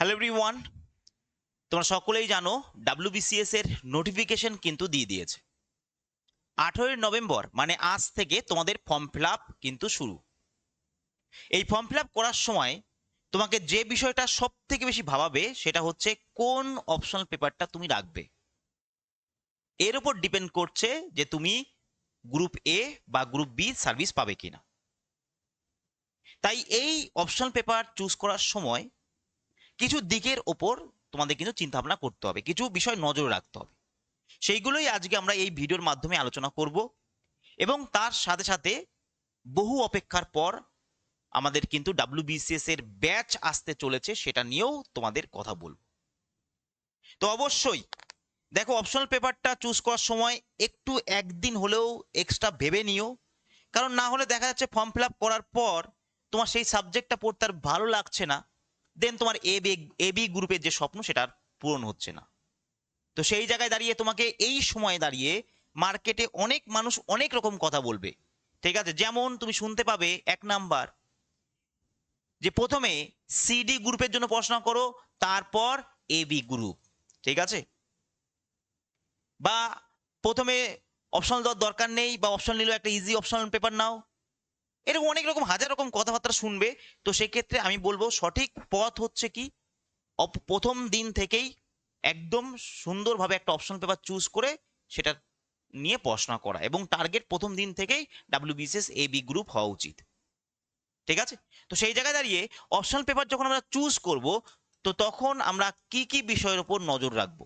Hello everyone তোমরা সকলেই জানো ডাব্লিউবিসিএস এর নোটিফিকেশন কিন্তু দিয়ে দিয়েছে। আঠেরোই নভেম্বর মানে আজ থেকে তোমাদের ফর্ম ফিল কিন্তু শুরু। এই ফর্ম ফিল করার সময় তোমাকে যে বিষয়টা সব থেকে বেশি ভাবাবে, সেটা হচ্ছে কোন অপশনাল পেপারটা তুমি রাখবে। এর উপর ডিপেন্ড করছে যে তুমি গ্রুপ এ বা গ্রুপ বি সার্ভিস পাবে কিনা। তাই এই অপশনাল পেপার চুজ করার সময় কিছু দিকের ওপর তোমাদের কিন্তু চিন্তা ভাবনা করতে হবে, কিছু বিষয় নজর রাখতে হবে। সেইগুলোই আজকে আমরা এই ভিডিওর মাধ্যমে আলোচনা করব এবং তার সাথে সাথে বহু অপেক্ষার পর আমাদের কিন্তু ডাব্লিউবিসিএস এর ব্যাচ আসতে চলেছে, সেটা নিয়েও তোমাদের কথা বলব। তো অবশ্যই, দেখো অপশনাল পেপারটা চুজ করার সময় একটু একদিন হলেও এক্সট্রা ভেবে নিও। কারণ না হলে দেখা যাচ্ছে ফর্ম ফিল করার পর তোমার সেই সাবজেক্টটা পড়তে আর ভালো লাগছে না। দেন তোমার এ বি এ বি গ্রুপের যে স্বপ্ন, সেটা পূরণ হচ্ছে না। তো সেই জায়গায় দাঁড়িয়ে তোমাকে এই সময়ে দাঁড়িয়ে মার্কেটে অনেক মানুষ অনেক রকম কথা বলবে। ঠিক আছে? যেমন তুমি শুনতে পাবে এক নাম্বার, যে প্রথমে সিডি গ্রুপের জন্য পড়াশোনা করো, তারপর এ বি গ্রুপ ঠিক আছে? বা প্রথমে অপশনাল দেওয়ার দরকার নেই, বা অপশন নিলেও একটা ইজি অপশনাল পেপার নাও। এরকম অনেক রকম, হাজার রকম কথাবার্তা শুনবে। তো সেক্ষেত্রে আমি বলব, সঠিক পথ হচ্ছে কি প্রথম দিন থেকেই একদম সুন্দরভাবে একটা অপশন পেপার চুজ করে সেটা নিয়ে পড়াশোনা করা এবং টার্গেট প্রথম দিন থেকেই ডাব্লিউবিসিএস এ বি গ্রুপ হওয়া উচিত। ঠিক আছে? তো সেই জায়গায় দাঁড়িয়ে অপশনাল পেপার যখন আমরা চুজ করব, তো তখন আমরা কি কি বিষয়ের উপর নজর রাখব?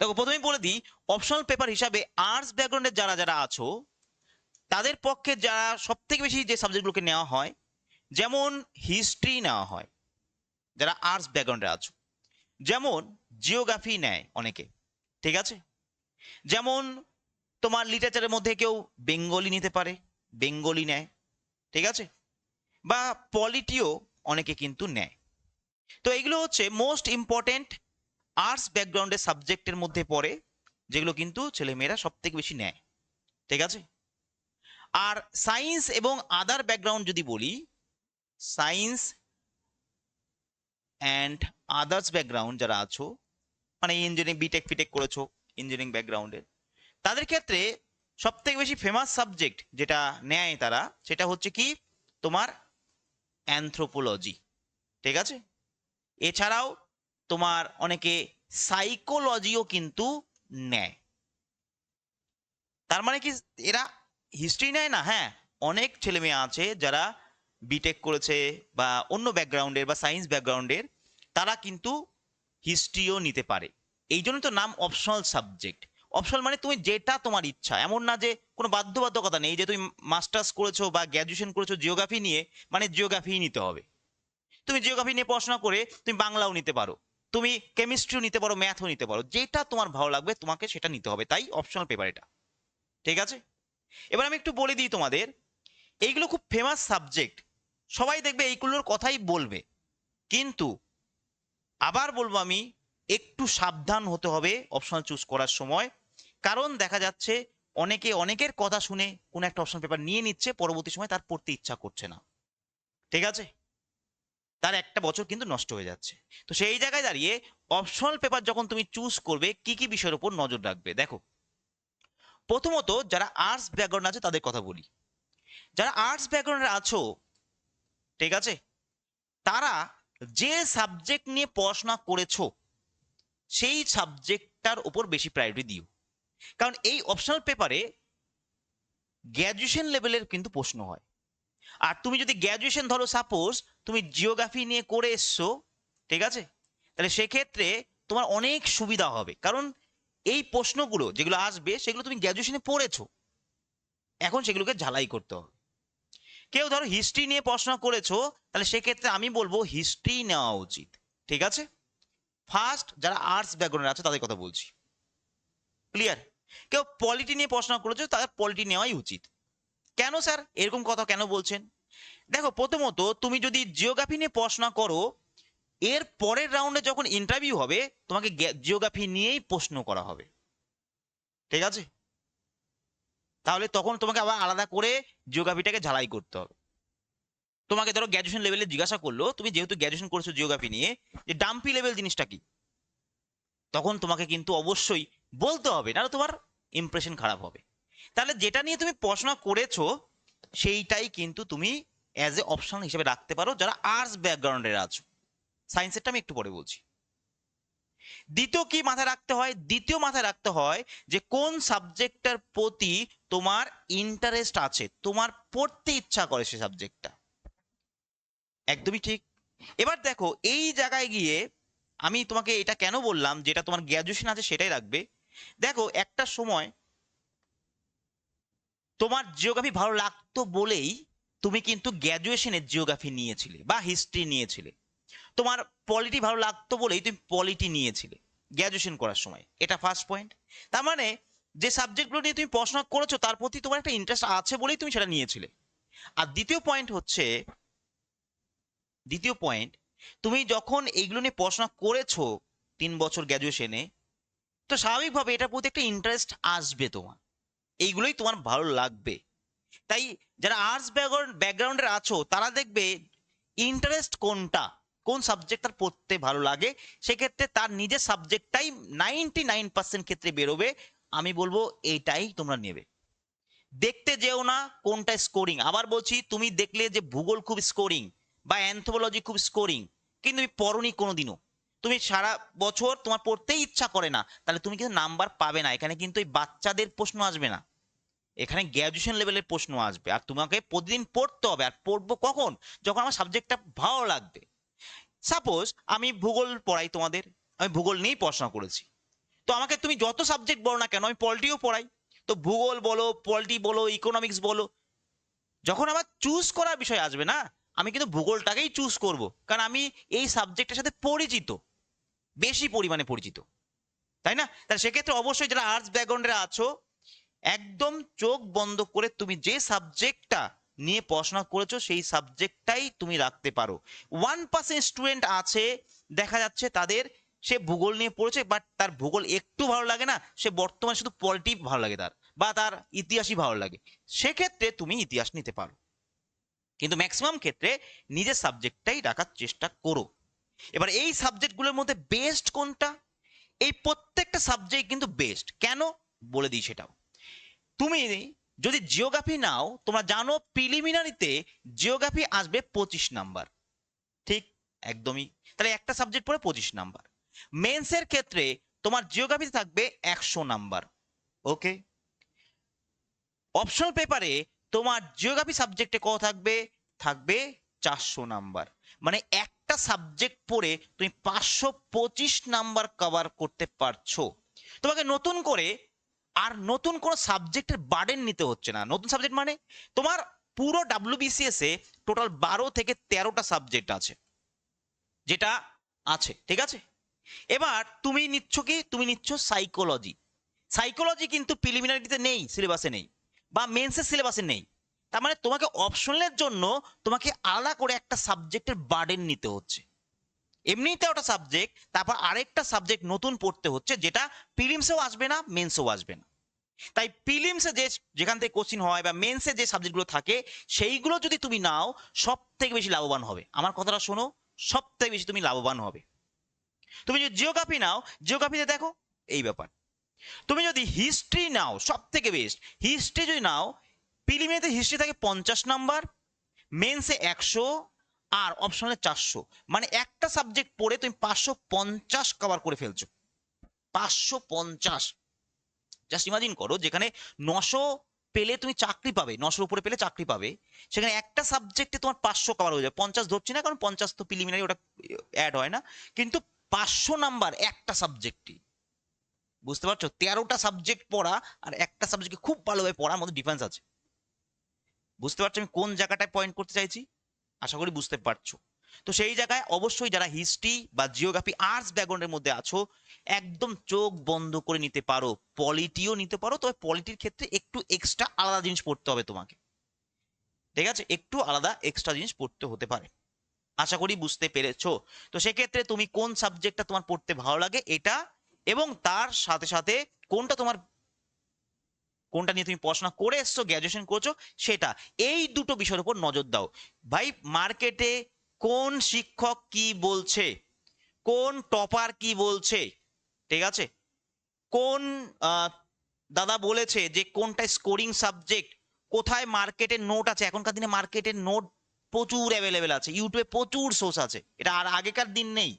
দেখো, প্রথমেই বলে দিই অপশনাল পেপার হিসাবে আর্টস ব্যাকগ্রাউন্ডের যারা যারা আছো তাদের পক্ষে যারা সব থেকে বেশি যে সাবজেক্টগুলোকে নেওয়া হয়, যেমন হিস্ট্রি নেওয়া হয়, যারা আর্টস ব্যাকগ্রাউন্ডে আছো, যেমন জিওগ্রাফি নেয় অনেকে, ঠিক আছে? যেমন তোমার লিটারেচারের মধ্যে কেউ বেঙ্গলি নিতে পারে, বেঙ্গলি নেয়, ঠিক আছে? বা পলিটিও অনেকে কিন্তু নেয়। তো এগুলো হচ্ছে মোস্ট ইম্পর্টেন্ট আর্টস ব্যাকগ্রাউন্ডের সাবজেক্টের মধ্যে পড়ে, যেগুলো কিন্তু ছেলেমেয়েরা সব থেকে বেশি নেয়, ঠিক আছে? আর সায়েন্স এবং আদার ব্যাকগ্রাউন্ড যদি বলি, সায়েন্স অ্যান্ড আদার্স ব্যাকগ্রাউন্ড যারা আছো মানে ইঞ্জিনিয়ারিং বিটেক ফিটেক করেছ ইঞ্জিনিয়ারিং ব্যাকগ্রাউন্ডের তাদের ক্ষেত্রে সব থেকে বেশি ফেমাস সাবজেক্ট যেটা নেয় তারা, সেটা হচ্ছে কি তোমার অ্যানথ্রোপোলজি ঠিক আছে? এছাড়াও তোমার অনেকে সাইকোলজিও কিন্তু নেয়। তার মানে কি এরা হিস্ট্রি নেয় না হ্যাঁ অনেক ছেলে মেয়ে আছে যারা বিটেক করেছে বা অন্য ব্যাকগ্রাউন্ডের বা সায়েন্স ব্যাকগ্রাউন্ডের তারা কিন্তু হিস্ট্রিও নিতে পারে। এই জন্য তো নাম অপশনাল সাবজেক্ট অপশনাল মানে তুমি যেটা তোমার ইচ্ছা। এমন না যে কোনো বাধ্যবাধকতা নেই যে তুমি মাস্টার্স করেছ বা গ্র্যাজুয়েশন করেছ জিওগ্রাফি নিয়ে মানে জিওগ্রাফি নিতে হবে। তুমি জিওগ্রাফি নিয়ে পড়াশোনা করে তুমি বাংলাও নিতে পারো। তুমি কেমিস্ট্রিও নিতে পারো ম্যাথও নিতে পারো। যেটা তোমার ভালো লাগবে তোমাকে সেটা নিতে হবে। তাই অপশনাল পেপার এটা। ঠিক আছে? এবার আমি একটু বলে দিই তোমাদের, এইগুলো খুব ফেমাস সাবজেক্ট সবাই দেখবে এইগুলোর কথাই বলবে। কিন্তু আবার বলব আমি, একটু সাবধান হতে হবে অপশনাল চুজ করার সময়। কারণ দেখা যাচ্ছে অনেকে অনেকের কথা শুনে কোনো একটা অপশন পেপার নিয়ে নিচ্ছে, পরবর্তী সময় তার পড়তে ইচ্ছা করছে না। ঠিক আছে? তার একটা বছর কিন্তু নষ্ট হয়ে যাচ্ছে। তো সেই জায়গায় দাঁড়িয়ে অপশনাল পেপার যখন তুমি চুজ করবে, কি কি বিষয়ের উপর নজর রাখবে? দেখো প্রথমত যারা আর্টস ব্যাকগ্রাউন্ড আছে তাদের কথা বলি। যারা আর্টস ব্যাকগ্রাউন্ডে আছো, ঠিক আছে? তারা যে সাবজেক্ট নিয়ে পড়াশোনা করেছ, সেই সাবজেক্টটার উপর বেশি প্রায়োরিটি দিও। কারণ এই অপশনাল পেপারে গ্র্যাজুয়েশন লেভেলের কিন্তু প্রশ্ন হয়। আর তুমি যদি গ্র্যাজুয়েশন ধরো সাপোজ তুমি জিওগ্রাফি নিয়ে করে এসছো, ঠিক আছে? তাহলে সেক্ষেত্রে তোমার অনেক সুবিধা হবে। কারণ এই প্রশ্নগুলো যেগুলো আসবে, সেগুলো তুমি গ্র্যাজুয়েশনে পড়েছো। এখন সেগুলোকে ঝালাই করতে হবে। কেউ ধরো হিস্ট্রি নিয়ে পড়াশোনা করেছ, তাহলে সেক্ষেত্রে আমি বলব হিস্ট্রি নেওয়া উচিত। ঠিক আছে? ফার্স্ট যারা আর্টস ব্যাকগ্রাউন্ডে আছে, তাদের কথা বলছি। ক্লিয়ার কেউ পলিটি নিয়ে পড়াশোনা করেছ, তাদের পলিটি নেওয়াই উচিত। কেন স্যার এরকম কথা কেন বলছেন? দেখো, প্রথমত তুমি যদি জিওগ্রাফি নিয়ে পড়াশোনা করো এর পরের রাউন্ডে যখন ইন্টারভিউ হবে, তোমাকে জিওগ্রাফি নিয়েই প্রশ্ন করা হবে। ঠিক আছে? তাহলে তখন তোমাকে আবার আলাদা করে জিওগ্রাফিটাকে ঝালাই করতে হবে। তোমাকে ধরো গ্র্যাজুয়েশন লেভেলে জিজ্ঞাসা করল, তুমি যেহেতু গ্র্যাজুয়েশন করছ জিওগ্রাফি নিয়ে, যে ডাম্পি লেভেল জিনিসটা কি? তখন তোমাকে কিন্তু অবশ্যই বলতে হবে না তোমার ইমপ্রেশন খারাপ হবে। তাহলে যেটা নিয়ে তুমি পড়াশোনা করেছ, সেইটাই কিন্তু তুমি অ্যাজ এ অপশন হিসেবে রাখতে পারো, যারা আর্টস ব্যাকগ্রাউন্ডের আছো। সায়েন্সেরটা আমি একটু পরে বলছি। দ্বিতীয় কি মাথায় রাখতে হয়? দ্বিতীয় মাথায় রাখতে হয় যে কোন সাবজেক্টটার প্রতি তোমার ইন্টারেস্ট আছে, তোমার পড়তে ইচ্ছা করে সে সাবজেক্টটা। একদমই ঠিক। এবার দেখো, এই জায়গায় গিয়ে আমি তোমাকে এটা কেন বললাম, যেটা তোমার গ্র্যাজুয়েশন আছে সেটাই রাখবে। দেখো, একটা সময় তোমার জিওগ্রাফি ভালো লাগতো বলেই তুমি কিন্তু গ্র্যাজুয়েশনের জিওগ্রাফি নিয়েছিলে বা হিস্ট্রি নিয়েছিলে। তোমার পলিটি ভালো লাগতো বলেই তুমি পলিটি নিয়েছিলে গ্র্যাজুয়েশন করার সময়। এটা ফার্স্ট পয়েন্ট তার মানে যে সাবজেক্টগুলো নিয়ে তুমি পড়াশোনা করেছ, তার প্রতি তোমার একটা ইন্টারেস্ট আছে বলেই তুমি সেটা নিয়েছিলে। আর দ্বিতীয় পয়েন্ট হচ্ছে, দ্বিতীয় পয়েন্ট তুমি যখন এইগুলো নিয়ে পড়াশোনা করেছ তিন বছর গ্র্যাজুয়েশনে তো স্বাভাবিকভাবে এটার প্রতি একটা ইন্টারেস্ট আসবে তোমার। এইগুলোই তোমার ভালো লাগবে। তাই যারা আর্টস ব্যাকগ্রাউন্ড ব্যাকগ্রাউন্ডের আছো, তারা দেখবে ইন্টারেস্ট কোনটা? কোন সাবজেক্ট তার পড়তে ভালো লাগে, সেক্ষেত্রে তার নিজের সাবজেক্টটাই নাইনটি নাইন পার্সেন্ট ক্ষেত্রে বেরোবে। আমি বলব এইটাই তোমরা নেবে। দেখতে যেও না কোনটা স্কোরিং আবার বলছি, তুমি দেখলে যে ভূগোল খুব স্কোরিং বা অ্যান্থোপোলজি খুব স্কোরিং কিন্তু তুমি পড়নি কোনোদিনও। তুমি সারা বছর তোমার পড়তেই ইচ্ছা করে না, তাহলে তুমি কিন্তু নাম্বার পাবে না। এখানে কিন্তু এই বাচ্চাদের প্রশ্ন আসবে না। এখানে গ্র্যাজুয়েশন লেভেলের প্রশ্ন আসবে। আর তোমাকে প্রতিদিন পড়তে হবে। আর পড়ব কখন? যখন আমার সাবজেক্টটা ভালো লাগবে। সাপোজ আমি ভূগোল পড়াই তোমাদের, আমি ভূগোল নিয়েই পড়াশোনা করেছি। তো আমাকে তুমি যত সাবজেক্ট বলো না কেন, আমি পলিটিও পড়াই। তো ভূগোল বলো পলিটি বলো ইকোনমিক্স বলো, যখন আমার চুজ করার বিষয় আসবে না, আমি কিন্তু ভূগোলটাকেই চুজ করব। কারণ আমি এই সাবজেক্টের সাথে পরিচিত, বেশি পরিমাণে পরিচিত। তাই না? তাহলে সেক্ষেত্রে অবশ্যই যারা আর্টস ব্যাকগ্রাউন্ডে আছো, একদম চোখ বন্ধ করে তুমি যে সাবজেক্টটা নিয়ে পড়াশোনা করেছ, সেই সাবজেক্টটাই তুমি রাখতে পারো। ওয়ান পার্সেন্ট স্টুডেন্ট আছে, দেখা যাচ্ছে তাদের, সে ভূগোল নিয়ে পড়েছে বাট তার ভূগোল একটু ভালো লাগে না, সে বর্তমানে শুধু পলিটি ভালো লাগে তার, বা তার ইতিহাসই ভালো লাগে। সেক্ষেত্রে তুমি ইতিহাস নিতে পারো। কিন্তু ম্যাক্সিমাম ক্ষেত্রে নিজের সাবজেক্টটাই রাখার চেষ্টা করো। এবার এই সাবজেক্টগুলোর মধ্যে বেস্ট কোনটা? এই প্রত্যেকটা সাবজেক্ট কিন্তু বেস্ট কেন? বলে দিই সেটাও। তুমি যদি জিওগ্রাফি নাও, তোমরা জানো প্রিলিমিনারিতে জিওগ্রাফি আসবে পঁচিশ নাম্বার। ঠিক একদমই। তাহলে একটা সাবজেক্ট পড়ে পঁচিশ নাম্বার। মেন্সের ক্ষেত্রে তোমার জিওগ্রাফিতে থাকবে একশো নাম্বার। ওকে? অপশনাল পেপারে তোমার জিওগ্রাফি সাবজেক্টে কত থাকবে? থাকবে চারশো নাম্বার। মানে একটা সাবজেক্ট পড়ে তুমি পাঁচশো পঁচিশ নাম্বার কভার করতে পারছ। তোমাকে নতুন করে আর নতুন কোনো সাবজেক্টের বার্ডেন নিতে হচ্ছে না। নতুন সাবজেক্ট মানে তোমার পুরো ডাব্লিউবিসিএস এ টোটাল বারো থেকে তেরোটা সাবজেক্ট আছে। যেটা আছে, ঠিক আছে? এবার তুমি নিচ্ছ কি? তুমি নিচ্ছ সাইকোলজি সাইকোলজি কিন্তু প্রিলিমিনারিতে নেই সিলেবাসে নেই, বা মেন্সের সিলেবাসে নেই। তার মানে তোমাকে অপশনের জন্য তোমাকে আলাদা করে একটা সাবজেক্টের বার্ডেন নিতে হচ্ছে। এমনিতে ওটা সাবজেক্ট তারপর আরেকটা সাবজেক্ট নতুন পড়তে হচ্ছে, যেটা প্রিলিমসেও আসবে না মেন্সেও আসবে না। তাই প্রিলিমসে যে, যেখান থেকে কোশ্চিন হয় বা মেন্সে যে সাবজেক্টগুলো থাকে, সেইগুলো যদি তুমি নাও সব থেকে বেশি লাভবান হবে। আমার কথাটা শোনো সব থেকে বেশি তুমি লাভবান হবে। তুমি যদি জিওগ্রাফি নাও জিওগ্রাফিতে দেখো, এই ব্যাপার। তুমি যদি হিস্ট্রি নাও সব থেকে বেস্ট হিস্ট্রি যদি নাও প্রিলিমিনারিতে হিস্ট্রি থাকে পঞ্চাশ নাম্বার মেন্সে একশো আর অপশনালে চারশো। মানে একটা সাবজেক্ট পড়ে তুমি পাঁচশো পঞ্চাশ কভার করে ফেলছো। পাঁচশো পঞ্চাশ। জাস্ট ইমাজিন করো, যেখানে নশো পেলে তুমি চাকরি পাবে, নশোর উপরে পেলে চাকরি পাবে, সেখানে একটা সাবজেক্টে তোমার পাঁচশো কভার হয়ে যাবে পঞ্চাশ ধরছি না, কারণ পঞ্চাশ তো প্রিলিমিনারি ওটা অ্যাড হয় না। কিন্তু পাঁচশো নাম্বার একটা সাবজেক্টই বুঝতে পারছ? তেরোটা সাবজেক্ট পড়া আর একটা সাবজেক্টকে খুব ভালোভাবে পড়ার মধ্যে ডিফারেন্স আছে। বুঝতে পারছ আমি কোন জায়গাটায় পয়েন্ট করতে চাইছি? আশা করি বুঝতে পারছ। তো সেই জায়গায় অবশ্যই যারা হিস্ট্রি বা জিওগ্রাফি আর্টস ব্যাকগ্রাউন্ডের মধ্যে আছো, একদম চোখ বন্ধ করে নিতে পারো। পলিটিও নিতে পারো, তবে পলিটির ক্ষেত্রে একটু এক্সট্রা আলাদা জিনিস পড়তে হবে তোমাকে। ঠিক আছে? একটু আলাদা এক্সট্রা জিনিস পড়তে হতে পারে। আশা করি বুঝতে পেরেছ। তো সেক্ষেত্রে তুমি কোন সাবজেক্টটা তোমার পড়তে ভালো লাগে, এটা এবং তার সাথে সাথে কোনটা তোমার কোনটা নিয়ে তুমি পড়াশোনা করে এসছো গ্র্যাজুয়েশন করছ, সেটা। এই দুটো বিষয়ের উপর নজর দাও। ভাই মার্কেটে কোন শিক্ষক কি বলছে? কোন টপার কি বলছে? ঠিক আছে? কোন দাদা বলেছে যে কোনটা স্কোরিং সাবজেক্ট কোথায় মার্কেটের নোট আছে? এখনকার দিনে মার্কেটের নোট প্রচুর অ্যাভেলেবেল আছে। ইউটিউবে প্রচুর সোর্স আছে। এটা আর আগেকার দিন নেই।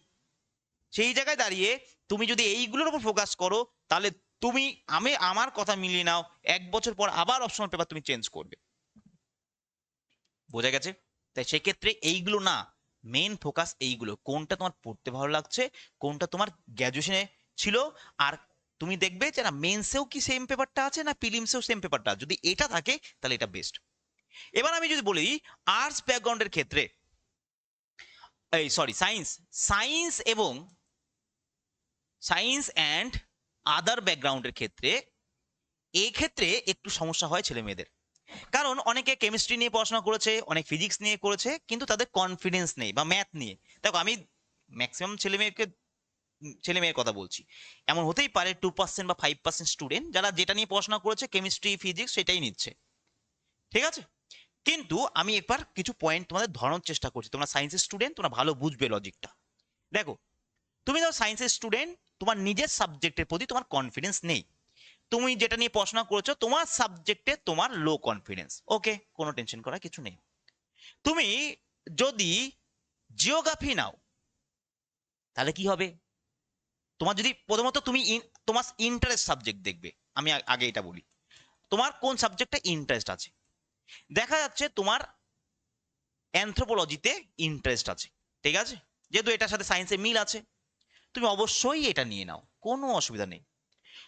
সেই জায়গায় দাঁড়িয়ে তুমি যদি এইগুলোর উপর ফোকাস করো, তাহলে তুমি, আমি আমার কথা মিলিয়ে নাও, এক বছর পর আবার অপশনাল পেপার তুমি চেঞ্জ করবে। বোঝা গেছে? তাই সেক্ষেত্রে এইগুলো না মেন ফোকাস এইগুলো, কোনটা তোমার পড়তে ভালো লাগছে, কোনটা তোমার গ্র্যাজুয়েশনে ছিল, আর তুমি দেখবে যে না মেন্সেও কি সেম পেপারটা আছে, না প্রিলিমসেও সেম পেপারটা যদি এটা থাকে, তাহলে এটা বেস্ট এবার আমি যদি বলি আর্টস ব্যাকগ্রাউন্ডের ক্ষেত্রে, এই সরি সায়েন্স সায়েন্স এবং সায়েন্স অ্যান্ড আদার ব্যাকগ্রাউন্ডের ক্ষেত্রে, এই ক্ষেত্রে একটু সমস্যা হয় ছেলে মেয়েদের। কারণ অনেকে কেমিস্ট্রি নিয়ে পড়াশোনা করেছে, অনেক ফিজিক্স নিয়ে করেছে, কিন্তু তাদের কনফিডেন্স নেই বা ম্যাথ নিয়ে। দেখো, আমি ম্যাক্সিমাম ছেলে মেয়েকে, ছেলে মেয়ের কথা বলছি। এমন হতেই পারে টু পার্সেন্ট বা ফাইভ পার্সেন্ট স্টুডেন্ট যারা যেটা নিয়ে পড়াশোনা করেছে কেমিস্ট্রি ফিজিক্স সেটাই নিচ্ছে। ঠিক আছে? কিন্তু আমি একবার কিছু পয়েন্ট তোমাদের ধরানোর চেষ্টা করছি। তোমরা সায়েন্সের স্টুডেন্ট তোমরা ভালো বুঝবে লজিকটা দেখো, তুমি ধরো সায়েন্সের স্টুডেন্ট তোমার নিজের সাবজেক্টের প্রতি তোমার কনফিডেন্স নেই। তুমি যেটা নিয়ে পড়াশোনা করেছ, তোমার সাবজেক্টে তোমার লো কনফিডেন্স ওকে কোনো টেনশন করার কিছু নেই। তুমি যদি জিওগ্রাফি নাও, তাহলে কি হবে? তোমার যদি প্রথমত তুমি তোমার ইন্টারেস্ট সাবজেক্ট দেখবে। আমি আগে এটা বলি। তোমার কোন সাবজেক্টে ইন্টারেস্ট আছে? দেখা যাচ্ছে তোমার অ্যানথ্রোপোলজিতে ইন্টারেস্ট আছে। ঠিক আছে? যেহেতু এটার সাথে সায়েন্সে মিল আছে। তুমি অবশ্যই এটা নিয়ে নাও, কোনো অসুবিধা নেই।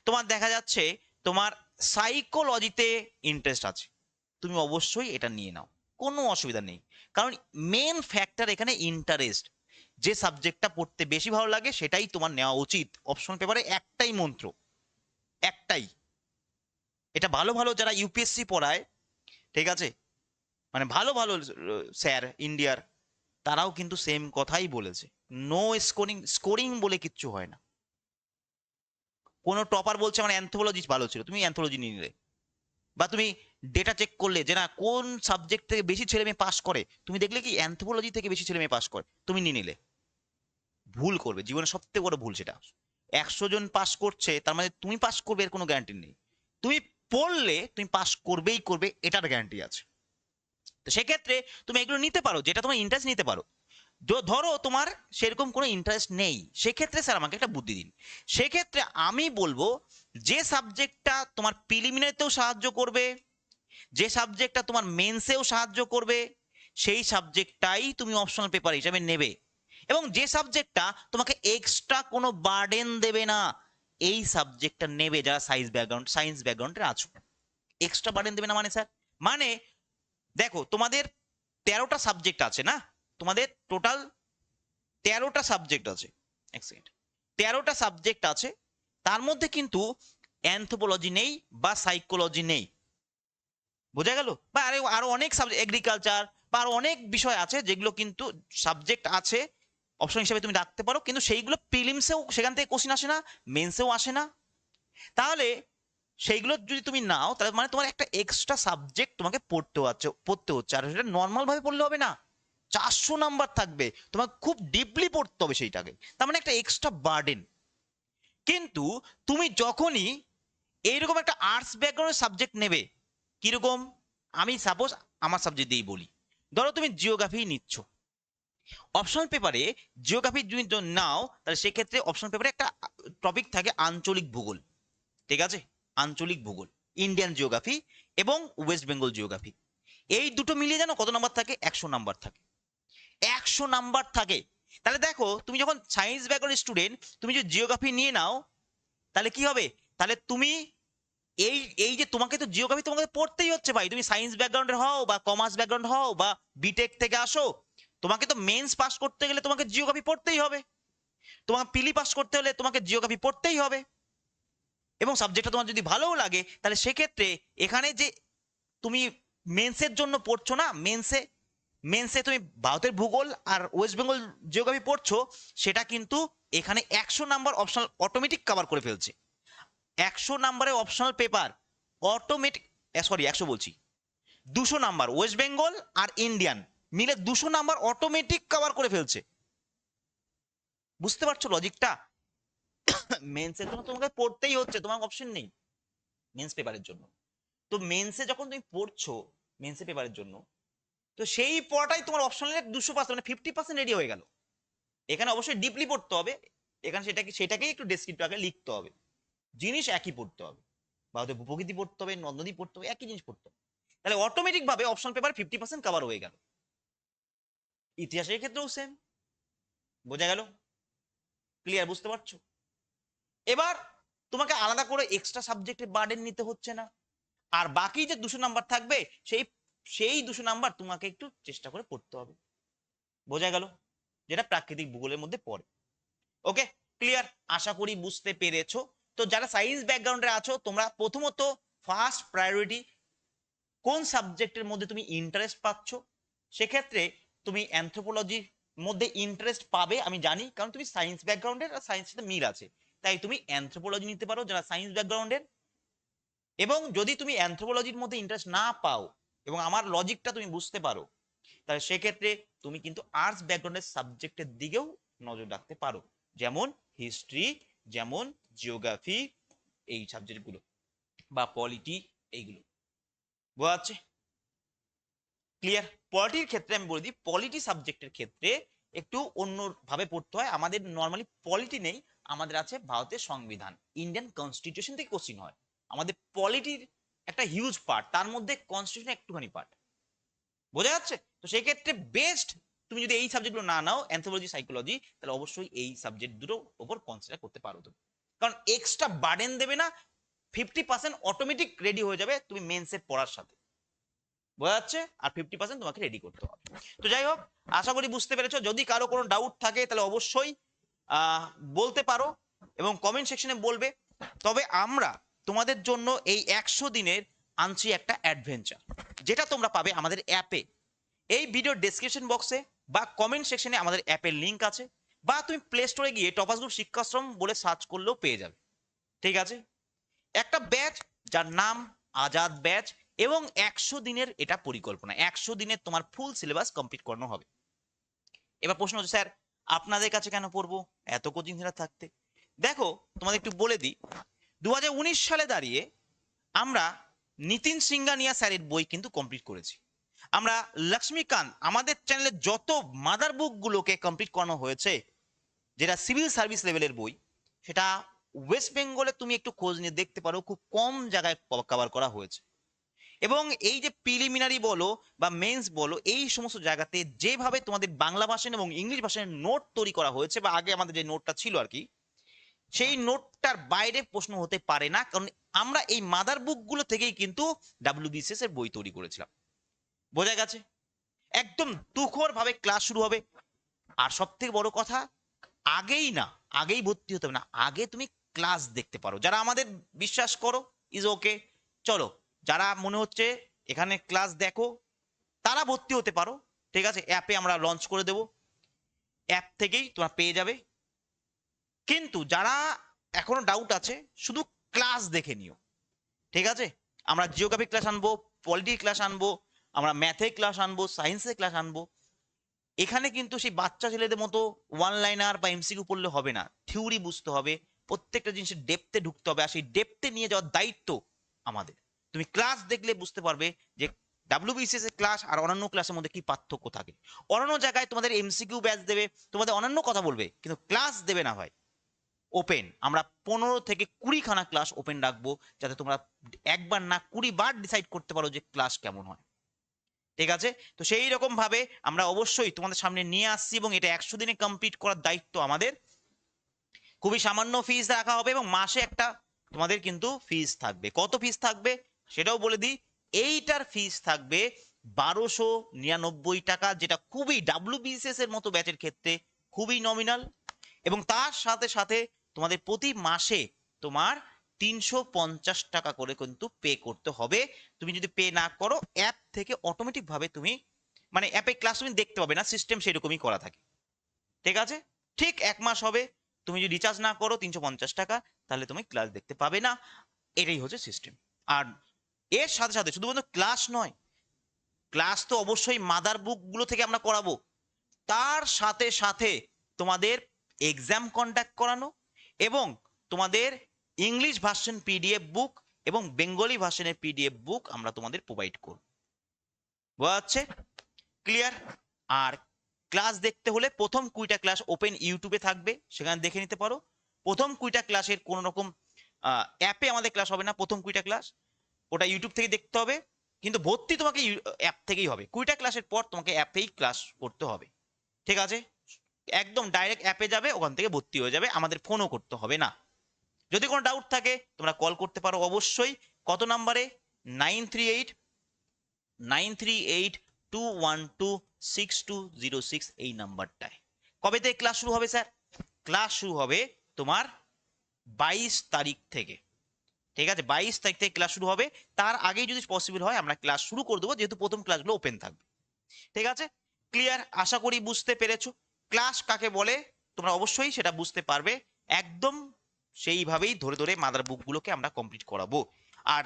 তোমার দেখা যাচ্ছে তোমার সাইকোলজিতে ইন্টারেস্ট আছে, তুমি অবশ্যই এটা নিয়ে নাও, কোনো অসুবিধা নেই। কারণ মেন ফ্যাক্টর এখানে ইন্টারেস্ট যে সাবজেক্টটা পড়তে বেশি ভালো লাগে সেটাই তোমার নেওয়া উচিত। অপশন পেপারে একটাই মন্ত্র, একটাই। এটা ভালো ভালো যারা ইউপিএসসি পড়ায়, ঠিক আছে? মানে ভালো ভালো, স্যার ইন্ডিয়ার তারাও কিন্তু সেম কথাই বলেছে। নো স্কোরিং স্কোরিং বলে কিচ্ছু হয় না। কোনো টপার বলছে, আমার অ্যান্থোলজি ভালো ছিল। তুমি অ্যান্থোলজি নিয়ে নিলে। বা তুমি ডেটা চেক করলে যে, না, কোন সাবজেক্ট থেকে বেশি ছেলে মেয়ে পাস করে? তুমি দেখলে কি অ্যান্থোপোলজি থেকে বেশি ছেলে মেয়ে পাস করে? তুমি নিয়ে নিলে। ভুল করবে। জীবনে সবথেকে বড় ভুল সেটা। একশো জন পাস করছে, তার মানে তুমি পাস করবে এর কোনো গ্যারান্টি নেই। তুমি পড়লে, তুমি পাস করবেই করবে, এটার গ্যারান্টি আছে। তো সেক্ষেত্রে তুমি এগুলো নিতে পারো, যেটা তোমার ইন্টারেস্ট নিতে পারো। ধরো তোমার সেরকম কোনো ইন্টারেস্ট নেই, সেক্ষেত্রে স্যার আমাকে একটা বুদ্ধি দিন। সেক্ষেত্রে আমি বলব, যে সাবজেক্টটা তোমার প্রিলিমিনারিতেও সাহায্য করবে, যে সাবজেক্টটা তোমার মেন্সেও সাহায্য করবে, সেই সাবজেক্টটাই তুমি অপশনাল পেপার হিসাবে নেবে। এবং যে সাবজেক্টটা তোমাকে এক্সট্রা কোনো বার্ডেন দেবে না, এই সাবজেক্টটা নেবে যারা সায়েন্স ব্যাকগ্রাউন্ড সায়েন্স ব্যাকগ্রাউন্ডে আছো। এক্সট্রা বার্ডেন দেবে না মানে স্যার মানে দেখো, তোমাদের তেরোটা সাবজেক্ট আছে না? তোমাদের টোটাল তেরোটা সাবজেক্ট আছে। এক সেকেন্ড তেরোটা সাবজেক্ট আছে, তার মধ্যে কিন্তু অ্যান্থোপোলজি নেই বা সাইকোলজি নেই। বোঝা গেল? বা আরে, আরও অনেক সাবজেক্ট এগ্রিকালচার বা আরও অনেক বিষয় আছে যেগুলো কিন্তু সাবজেক্ট আছে অপশন হিসেবে তুমি রাখতে পারো, কিন্তু সেইগুলো প্রিলিমসেও সেখান থেকে কোশ্চিন আসে না মেন্সেও আসে না। তাহলে সেইগুলো যদি তুমি নাও, তাহলে মানে তোমার একটা এক্সট্রা সাবজেক্ট তোমাকে পড়তে হচ্ছে পড়তে হচ্ছে। আর সেটা নর্মাল ভাবে পড়লে হবে না। চারশো নাম্বার থাকবে। তোমাকে খুব ডিপলি পড়তে হবে সেইটাকে। তার মানে একটা এক্সট্রা বার্ডেন কিন্তু তুমি যখনই এইরকম একটা আর্টস ব্যাকগ্রাউন্ডের সাবজেক্ট নেবে, কীরকম? আমি সাপোজ আমার সাবজেক্ট দিয়েই বলি। ধরো তুমি জিওগ্রাফি নিচ্ছ। অপশন পেপারে জিওগ্রাফি যদি নাও, তাহলে সেক্ষেত্রে অপশন পেপারে একটা টপিক থাকে আঞ্চলিক ভূগোল। ঠিক আছে? আঞ্চলিক ভূগোল ইন্ডিয়ান জিওগ্রাফি এবং ওয়েস্ট বেঙ্গল জিওগ্রাফি এই দুটো মিলিয়ে জানো কত নাম্বার থাকে? একশো নাম্বার থাকে। একশো নাম্বার থাকে। তাহলে দেখো, তুমি যখন সায়েন্স ব্যাকগ্রাউন্ড স্টুডেন্ট তুমি যদি জিওগ্রাফি নিয়ে নাও, তাহলে কি হবে? তাহলে তুমি এই এই যে তোমাকে তো জিওগ্রাফি তোমাকে পড়তেই হচ্ছে ভাই। তুমি সায়েন্স ব্যাকগ্রাউন্ডের হও বা কমার্স ব্যাকগ্রাউন্ড হও বা বিটেক থেকে আসো, তোমাকে তো মেন্স পাস করতে গেলে তোমাকে জিওগ্রাফি পড়তেই হবে। তোমাকে পিলি পাস করতে হলে তোমাকে জিওগ্রাফি পড়তেই হবে। এবং সাবজেক্টটা তোমার যদি ভালোও লাগে, তাহলে সেক্ষেত্রে এখানে যে তুমি মেন্সের জন্য পড়ছো না মেন্সে মেন্সে তুমি ভারতের ভূগোল আর ওয়েস্ট বেঙ্গল জিওগ্রাফি পড়ছো, সেটা কিন্তু এখানে একশো নাম্বার অপশনাল অটোমেটিক কভার করে ফেলছে। একশো নাম্বারের অপশনাল পেপার অটোমেটিক সরি একশো বলছি। দুশো নাম্বার ওয়েস্ট বেঙ্গল আর ইন্ডিয়ান মিলে দুশো নাম্বার অটোমেটিক কভার করে ফেলছে। বুঝতে পারছ লজিকটা মেন্সের জন্য তোমাকে পড়তেই হচ্ছে, তোমার অপশন নেই মেন্স পেপারের জন্য। তো মেন্সে যখন তুমি পড়ছো মেন্সে পেপারের জন্য, তো সেই পড়াটাই তোমার অপশনালে দুশো পার্সেন্ট মানে ফিফটি পার্সেন্ট রেডি হয়ে গেল। এখানে অবশ্যই ডিপলি পড়তে হবে, এখানে সেটাকে, সেটাকেই একটু ডেসক্রিপ্টিভ আগে লিখতে হবে। জিনিস একই পড়তে হবে, বা হয়তো ভূপকৃতি পড়তে হবে নদী পড়তে হবে, একই জিনিস পড়তে হবে। তাহলে অটোমেটিকভাবে option paper fifty percent cover হয়ে গেল। ইতিহাসের ক্ষেত্রেও সেম বোঝা গেল? ক্লিয়ার বুঝতে পারছ? এবার তোমাকে আলাদা করে এক্সট্রা সাবজেক্টের বার্ডেন নিতে হচ্ছে না। আর বাকি যে দুশো নাম্বার থাকবে, সেই সেই দুশো নাম্বার তোমাকে একটু চেষ্টা করে পড়তে হবে। বোঝা গেল? যেটা প্রাকৃতিক ভূগোলের মধ্যে পড়ে। ওকে ক্লিয়ার আশা করি বুঝতে পেরেছ। তো যারা সায়েন্স ব্যাকগ্রাউন্ডে আছো, তোমরা প্রথমত ফার্স্ট প্রায়োরিটি কোন সাবজেক্টের মধ্যে তুমি ইন্টারেস্ট পাচ্ছ? সেক্ষেত্রে তুমি অ্যান্থ্রোপোলজির মধ্যে ইন্টারেস্ট পাবে, আমি জানি, কারণ তুমি সায়েন্স ব্যাকগ্রাউন্ডের আর সায়েন্সের মিল আছে। তাই তুমি অ্যানথ্রোপোলজি নিতে পারো, যারা সায়েন্স ব্যাকগ্রাউন্ডের এবং যদি তুমি অ্যান্থ্রোপোলজির মধ্যে ইন্টারেস্ট না পাও এবং আমার লজিকটা তুমি বুঝতে পারো, তাহলে সেক্ষেত্রে তুমি কিন্তু আর্টস ব্যাকগ্রাউন্ডের সাবজেক্টের দিকেও নজর রাখতে পারো। যেমন হিস্ট্রি যেমন জিওগ্রাফি এই সাবজেক্টগুলো বা পলিটি এইগুলো। বোঝা যাচ্ছে? ক্লিয়ার পলিটির ক্ষেত্রে আমি বলে দিই পলিটি সাবজেক্টের ক্ষেত্রে একটু অন্যভাবে পড়তে হয়। আমাদের নর্মালি পলিটি নেই আমাদের আছে ভারতের সংবিধান। ইন্ডিয়ান কনস্টিটিউশন থেকে কোশ্চিন হয়। আমাদের পলিটির একটা হিউজ পার্ট তার মধ্যে কনস্টিটিউশন একটুখানি পার্ট বোঝা যাচ্ছে? তো সেই ক্ষেত্রে বেস্ট তুমি যদি এই সাবজেক্টগুলো না নাও অ্যান্থ্রোলজি সাইকোলজি তাহলে অবশ্যই এই সাবজেক্ট দুটো ওপর কনসিডার করতে পারো তুমি। কারণ এক্সট্রা বার্ডেন দেবে না ফিফটি পার্সেন্ট অটোমেটিক রেডি হয়ে যাবে তুমি মেন্সে পড়ার সাথে। বোঝা যাচ্ছে? আর ফিফটি পার্সেন্ট তোমাকে রেডি করতে হবে। তো যাই হোক, আশা করি বুঝতে পেরেছ। যদি কারও কোনো ডাউট থাকে, তাহলে অবশ্যই বলতে পারো এবং কমেন্ট সেকশনে বলবে। তবে আমরা তোমাদের জন্য এই একশো দিনের আনছি একটা অ্যাডভেঞ্চার যেটা তোমরা পাবে আমাদের অ্যাপে এই ভিডিও ডেসক্রিপশন বক্সে বা কমেন্ট সেকশনে আমাদের অ্যাপের লিংক আছে বা তুমি প্লে স্টোরে গিয়ে টপাস গ্রুপ শিক্ষাশ্রম বলে সার্চ করলেও পেয়ে যাবে। ঠিক আছে? একটা ব্যাচ যার নাম আজাদ ব্যাচ এবং একশো দিনের এটা পরিকল্পনা, একশো দিনের তোমার ফুল সিলেবাস কমপ্লিট করানো হবে। এবার প্রশ্ন হচ্ছে, স্যার আপনাদের কাছে কেন পড়ব? এত কোচিং সেন্টার থাকতে। দেখো, তোমাদের একটু বলে দিই। দু সালে দাঁড়িয়ে আমরা নিতিন সিঙ্গানিয়া স্যারের বই কিন্তু কমপ্লিট করেছি। আমরা লক্ষ্মীকান্ত, আমাদের চ্যানেলে যত মাদার বুকগুলোকে কমপ্লিট করানো হয়েছে, যেটা সিভিল সার্ভিস লেভেলের বই, সেটা ওয়েস্ট বেঙ্গলে তুমি একটু খোঁজ নিয়ে দেখতে পারো, খুব কম জায়গায় কভার করা হয়েছে। এবং এই যে প্রিলিমিনারি বলো বা মেন্স বলো, এই সমস্ত জায়গাতে যেভাবে তোমাদের বাংলা ভাষণ এবং ইংলিশ ভাষায় নোট তৈরি করা হয়েছে বা আগে আমাদের যে নোটটা ছিল আর কি, সেই নোটটার বাইরে প্রশ্ন হতে পারে না, কারণ আমরা এই মাদার বুকগুলো থেকেই কিন্তু ডাব্লিউবিসিএস এর বই তৈরি করেছিলাম। বোঝা গেছে? একদম তুখর ভাবে ক্লাস শুরু হবে। আর সব থেকে বড় কথা, আগেই না, আগেই ভর্তি হতে হবে না, আগে তুমি ক্লাস দেখতে পারো। যারা আমাদের বিশ্বাস করো ইজ ওকে চলো। যারা মনে হচ্ছে এখানে ক্লাস দেখো, তারা ভর্তি হতে পারো। ঠিক আছে? অ্যাপে আমরা লঞ্চ করে দেব। অ্যাপ থেকেই তোমরা পেয়ে যাবে। কিন্তু যারা এখনও ডাউট আছে, শুধু ক্লাস দেখে নিও। ঠিক আছে? আমরা জিওগ্রাফি ক্লাস আনব পলিটি ক্লাস আনব, আমরা ম্যাথে ক্লাস আনব সায়েন্সের ক্লাস আনব। এখানে কিন্তু সেই বাচ্চা ছেলেদের মতো ওয়ান লাইনার বা এমসিকিউ পড়লে হবে না। থিওরি বুঝতে হবে। প্রত্যেকটা জিনিসের ডেপতে ঢুকতে হবে। আর সেই ডেপতে নিয়ে যাওয়ার দায়িত্ব আমাদের। তুমি ক্লাস দেখলে বুঝতে পারবে যে ডাব্লিউবিসিএস এর ক্লাস আর অন্যান্য ক্লাসের মধ্যে কি পার্থক্য থাকে। অন্যান্য জায়গায় তোমাদের এমসিকিউ ব্যাচ দেবে, তোমাদের অন্যান্য কথা বলবে, কিন্তু ক্লাস দেবে না ভাই ওপেন আমরা পনেরো থেকে কুড়িখানা ক্লাস ওপেন রাখব, যাতে তোমরা একবার না কুড়ি বার ডিসাইড করতে পারো যে ক্লাস কেমন হয়। ঠিক আছে? তো সেই রকম ভাবে আমরা অবশ্যই তোমাদের সামনে নিয়ে আসছি এবং এটা একশো দিনে কমপ্লিট করার দায়িত্ব আমাদের। খুবই সামান্য ফিস রাখা হবে এবং মাসে একটা তোমাদের কিন্তু ফিস থাকবে। কত ফিস থাকবে? সেটাও বলে দিই, এইটার ফিস থাকবে বারোশো নিরানব্বই টাকা, যেটা খুবই ডাব্লিউবিসিএস এর মতো ব্যাচের ক্ষেত্রে খুবই নমিনাল এবং তার সাথে সাথে তোমাদের প্রতি মাসে তোমার তিনশো পঞ্চাশ টাকা করে কিন্তু পে করতে হবে। তুমি যদি পে না করো অ্যাপ থেকে অটোমেটিক ভাবে তুমি মানে অ্যাপে ক্লাস তুমি দেখতে পাবে না সিস্টেম সেরকমই করা থাকে। ঠিক আছে? ঠিক এক মাস হবে, তুমি যদি রিচার্জ না করো তিনশো পঞ্চাশ টাকা, তাহলে তুমি ক্লাস দেখতে পাবে না। এটাই হচ্ছে সিস্টেম আর এর সাথে সাথে শুধুমাত্র ক্লাস নয় ক্লাস তো অবশ্যই মাদার বুকগুলো থেকে আমরা করাবো। তার সাথে সাথে তোমাদের এক্সাম কন্ডাক্ট করানো এবং তোমাদের ইংলিশ ভার্সন পিডিএফ বুক এবং বেঙ্গলি ভার্সনের পিডিএফ বুক আমরা তোমাদের প্রোভাইড করব। বোঝা যাচ্ছে? ক্লিয়ার আর ক্লাস দেখতে হলে প্রথম কুইটা ক্লাস ওপেন ইউটিউবে থাকবে, সেখানে দেখে নিতে পারো। প্রথম কুইটা ক্লাসের কোনো রকম অ্যাপে আমাদের ক্লাস হবে না, প্রথম কুইটা ক্লাস ওটা ইউটিউব থেকে দেখতে হবে। কিন্তু ভর্তি তোমাকে অ্যাপ থেকেই হবে। কুড়িটা ক্লাসের পর তোমাকে অ্যাপেই ক্লাস করতে হবে। ঠিক আছে? একদম ডাইরেক্ট অ্যাপে যাবে, ওখান থেকে ভর্তি হয়ে যাবে। আমাদের ফোনও করতে হবে না। যদি কোনো ডাউট থাকে, তোমরা কল করতে পারো অবশ্যই। কত নাম্বারে? Nine three eight nine three eight two one two six two zero six এই নাম্বারটায়। কবে থেকে ক্লাস শুরু হবে স্যার ক্লাস শুরু হবে তোমার বাইশ তারিখ থেকে। ঠিক আছে? বাইশ তারিখ থেকে ক্লাস শুরু হবে। তার আগেই যদি পসিবল হয়, আমরা ক্লাস শুরু করে দেবো, যেহেতু প্রথম ক্লাসগুলো ওপেন থাকবে। ঠিক আছে? ক্লিয়ার আশা করি বুঝতে পেরেছ। ক্লাস কাকে বলে? তোমরা অবশ্যই সেটা বুঝতে পারবে। একদম সেইভাবেই ধরে ধরে মাদার বুকগুলোকে আমরা কমপ্লিট করাবো। আর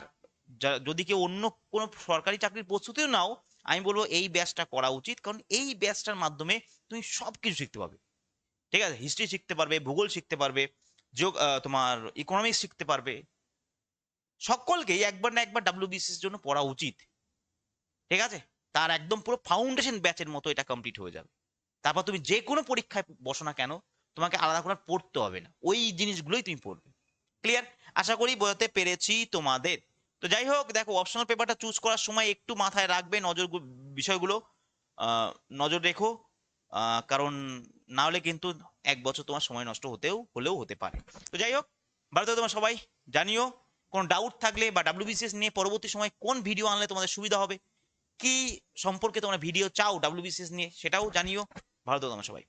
যদি কেউ অন্য কোনো সরকারি চাকরির প্রস্তুতিও নাও, আমি বলব এই ব্যাচটা করা উচিত। কারণ এই ব্যাচটার মাধ্যমে তুমি সব কিছু শিখতে পারবে। ঠিক আছে? হিস্ট্রি শিখতে পারবে, ভূগোল শিখতে পারবে যোগ তোমার ইকোনমিক্স শিখতে পারবে। সকলকেই একবার না একবার ডাব্লিউবিসির জন্য পড়া উচিত। ঠিক আছে? তার একদম পুরো ফাউন্ডেশন ব্যাচের মতো এটা কমপ্লিট হয়ে যাবে। তারপর তুমি যে কোনো পরীক্ষায় বসো না কেন, তোমাকে আলাদা করে পড়তে হবে না। ওই জিনিসগুলোই তুমি পড়বে। ক্লিয়ার আশা করি বোঝাতে পেরেছি তোমাদের। তো যাই হোক, দেখো অপশনাল পেপারটা চুজ করার সময় একটু মাথায় রাখবে নজর বিষয়গুলো। নজর রেখো। কারণ না হলে কিন্তু এক বছর তোমার সময় নষ্ট হতেও, হলেও হতে পারে। তো যাই হোক ভারতে তোমার সবাই। জানিও। কোনো ডাউট থাকলে বা ডাব্লিউবিসিএস নিয়ে পরবর্তী সময় কোন ভিডিও আনলে তোমাদের সুবিধা হবে? কি সম্পর্কে তোমরা ভিডিও চাও ডাব্লিউবিসিএস নিয়ে সেটাও জানিও। ভালো থাকো তোমরা সবাই।